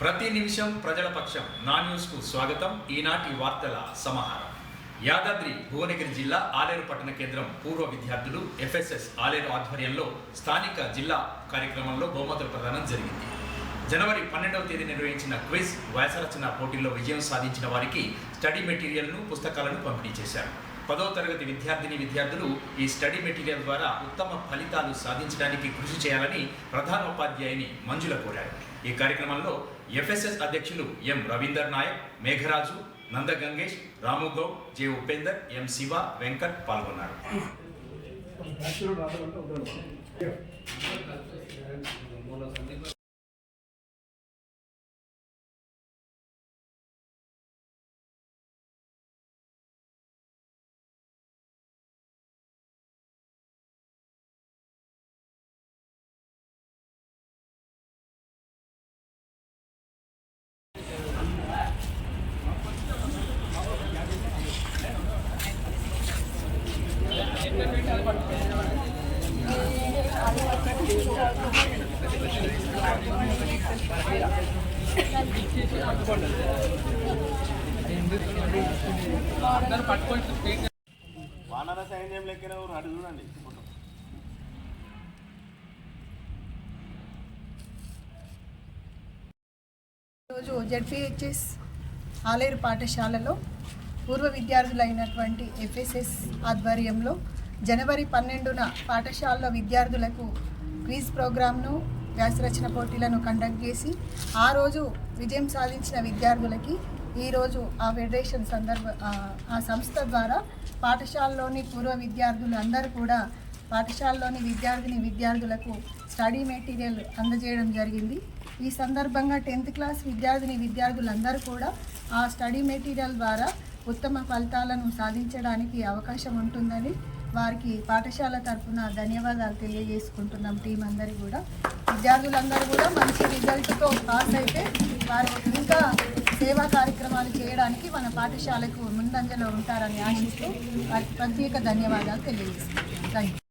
ప్రతి నిమిషం ప్రజల పక్షం. నా న్యూస్కు స్వాగతం. ఈనాటి వార్తల సమాహారం. యాదాద్రి భువనగిరి జిల్లా ఆలేరు పట్టణ కేంద్రం పూర్వ విద్యార్థులు ఎఫ్ఎస్ఎస్ ఆలేరు ఆధ్వర్యంలో స్థానిక జిల్లా కార్యక్రమంలో బహుమతుల ప్రదానం జరిగింది. జనవరి పన్నెండవ తేదీ నిర్వహించిన క్విజ్ వ్యాసరచన పోటీల్లో విజయం సాధించిన వారికి స్టడీ మెటీరియల్ను పుస్తకాలను పంపిణీ చేశారు. పదో తరగతి విద్యార్థిని విద్యార్థులు ఈ స్టడీ మెటీరియల్ ద్వారా ఉత్తమ ఫలితాలు సాధించడానికి కృషి చేయాలని ప్రధానోపాధ్యాయుని మంజుల కోరారు. ఈ కార్యక్రమంలో ఎఫ్ఎస్ఎస్ అధ్యక్షులు M. Ravinder Naik Megharaju Nanda Gangesh Ramugoud J. Upender M. Shiva Venkat పాల్గొన్నారు. వానర సైన్యం లెక్కన ఊరు అటు చూడండి. ఈరోజు జడ్పిహెచ్ఎస్ ఆలేరు పాఠశాలలో పూర్వ విద్యార్థులైనటువంటి ఎఫ్ఎస్ఎస్ ఆధ్వర్యంలో జనవరి పన్నెండున పాఠశాలలో విద్యార్థులకు క్విజ్ ప్రోగ్రామ్ను వ్యాసరచన పోటీలను కండక్ట్ చేసి ఆ రోజు విజయం సాధించిన విద్యార్థులకి ఈరోజు ఆ ఫెడరేషన్ సందర్భ ఆ- ఆ సంస్థ ద్వారా పాఠశాలలోని పూర్వ విద్యార్థులు అందరూ కూడా పాఠశాలలోని విద్యార్థిని విద్యార్థులకు స్టడీ మెటీరియల్ అందజేయడం జరిగింది. ఈ సందర్భంగా టెన్త్ క్లాస్ విద్యార్థిని విద్యార్థులందరూ కూడా ఆ స్టడీ మెటీరియల్ ద్వారా ఉత్తమ ఫలితాలను సాధించడానికి అవకాశం ఉంటుందని వారికి పాఠశాల తరఫున ధన్యవాదాలు తెలియజేసుకుంటున్నాం టీం అందరి కూడా. విద్యార్థులందరూ కూడా మంచి రిజల్ట్తో పాస్ అయితే వారు ఇంకా సేవా కార్యక్రమాలు చేయడానికి మన పాఠశాలకు ముందంజలో ఉంటారని ఆశిస్తూ వారికి ప్రత్యేక ధన్యవాదాలు తెలియజేస్తున్నాం. Thank you